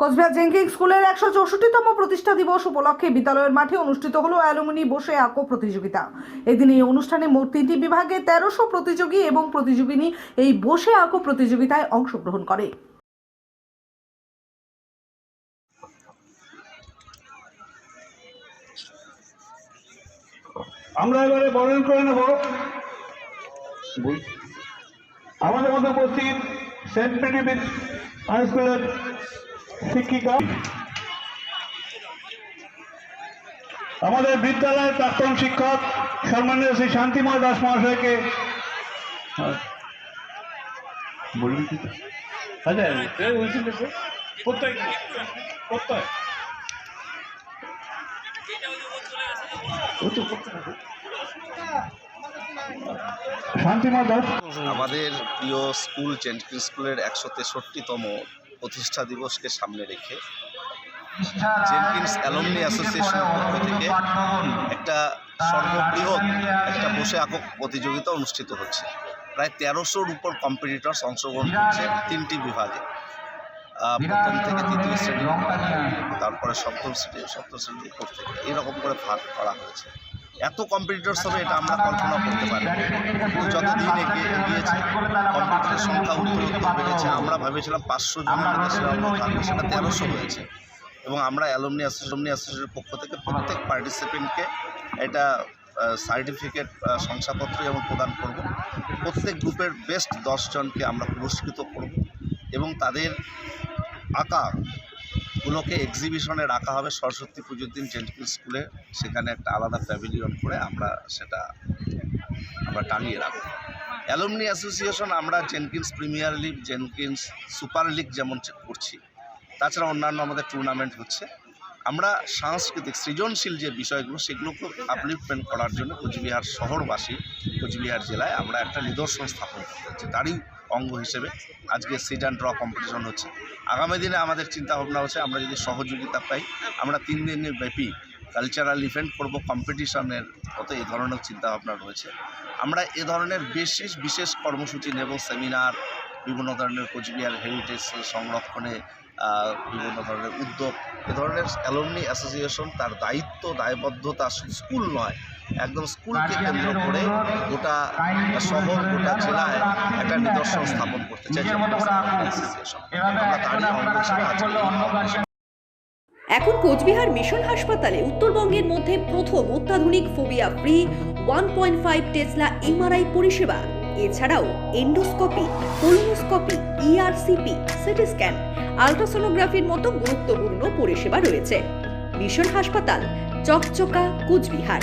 কোচবিহার জেঙ্কিং স্কুলের একশো চৌষট্টিতম প্রতিষ্ঠা দিবস উপলক্ষে বিদ্যালয়ের মাঠে অনুষ্ঠিত হলো অ্যালুমিনি বসে আঁকো প্রতিযোগিতা। এদিন এই অনুষ্ঠানে মোট তিনটি বিভাগে তেরোশো প্রতিযোগী এবং প্রতিযোগিনী এই বসে আঁকো প্রতিযোগিতায় অংশগ্রহণ করে। আমরা এবারে বরণ করে নেব। আমাদের মধ্যে উপস্থিত সেন্ট পৃথিবীর হাই স্কুলের শিক্ষিকা। আমাদের বিদ্যালয়ের প্রাক্তন শিক্ষক সম্মানীয় শ্রী শান্তিময় দাস মহাশয়কে আচ্ছা আমাদের প্রিয় স্কুল জেন্টকিন স্কুলের একশো তেষট্টিতম প্রতিষ্ঠা দিবসকে সামনে রেখে জেনকিন্স অ্যালমনি অ্যাসোসিয়েশনের পক্ষ থেকে একটা সর্ববৃহৎ একটা বসে আঁকক প্রতিযোগিতা অনুষ্ঠিত হচ্ছে। প্রায় তেরোশোর উপর কম্পিটিটরস অংশগ্রহণ করছে তিনটি বিভাগে। প্রথম থেকে তৃতীয় শ্রেণি, তারপরে সপ্তম শ্রেণি সপ্তম শ্রেণি উপর থেকে। এরকম করে ভাগ করা হয়েছে। এত কম্পিটিটরস হবে, এটা আমরা কল্পনা করতে পারি যতদিন এগিয়ে এগিয়েছে কম্পিউটারের সংখ্যা উত্তরোত্তর বেড়েছে, আমরা ভেবেছিলাম পাঁচশো মধ্যে সেটা তেরোশো হয়েছে। এবং আমরা অ্যালমনি অ্যাসোসিয়েশন অ্যাসোসিয়েশনের পক্ষ থেকে প্রত্যেক পার্টিসিপেন্টকে এটা সার্টিফিকেট শংসাপত্র এবং প্রদান করব, প্রত্যেক গ্রুপের বেস্ট দশজনকে আমরা পুরস্কৃত করব এবং তাদের আঁকা গুলোকে এক্সিবিশনে রাখা হবে সরস্বতী পুজোর দিন জেন্টকিন স্কুলে সেখানে একটা আলাদা প্যাভিলিয়ন করে আমরা সেটা আমরা টাঙিয়ে রাখব। অ্যালুমনি অ্যাসোসিয়েশন আমরা Jenkins premier league Jenkins super league যেমন করছি। তাছাড়া অন্যান্য আমাদের টুর্নামেন্ট হচ্ছে। আমরা সাংস্কৃতিক সৃজনশীল যে বিষয়গুলো সেগুলোকে আপলিফমেন্ট করার জন্য কোচবিহার শহরবাসী কোচবিহার জেলায় আমরা একটা নিদর্শন স্থাপন করতে হচ্ছে তারই অঙ্গ হিসেবে আজকে সিট অ্যান্ড ড্র কম্পিটিশন হচ্ছে। আগামী দিনে আমাদের চিন্তা ভাবনা হচ্ছে, আমরা যদি সহযোগিতা পাই, আমরা তিন দিনের ব্যাপী কালচারাল ইভেন্ট করব কম্পিটিশনের মতো এই ধরনের চিন্তাভাবনা রয়েছে। আমরা এ ধরনের বিশেষ বিশেষ কর্মসূচি নেব সেমিনার বিভিন্ন ধরনের কোচবিহার হেরিটেজ সংরক্ষণে বিভিন্ন ধরনের উদ্যোগ, এ ধরনের অ্যালমনি অ্যাসোসিয়েশন তার দায়িত্ব, দায়বদ্ধতা স্কুল নয় একদম স্কুলকে কেন্দ্র করে গোটা শহর গোটা জেলায় একটা নিদর্শন স্থাপন করতে চাই। অ্যাসোসিয়েশন আমরা তারই অঙ্গ হিসেবে আজকে এই কর্মসূচি এখন কোচবিহার মিশন হাসপাতালে উত্তরবঙ্গের মধ্যে প্রথম অত্যাধুনিক phobia free one point five tesla MRI পরিষেবা। এছাড়াও endoscopy colonoscopy ERCP CT scan আলট্রাসোনোগ্রাফির মতো গুরুত্বপূর্ণ পরিষেবা রয়েছে। মিশন হাসপাতাল চকচকা কোচবিহার।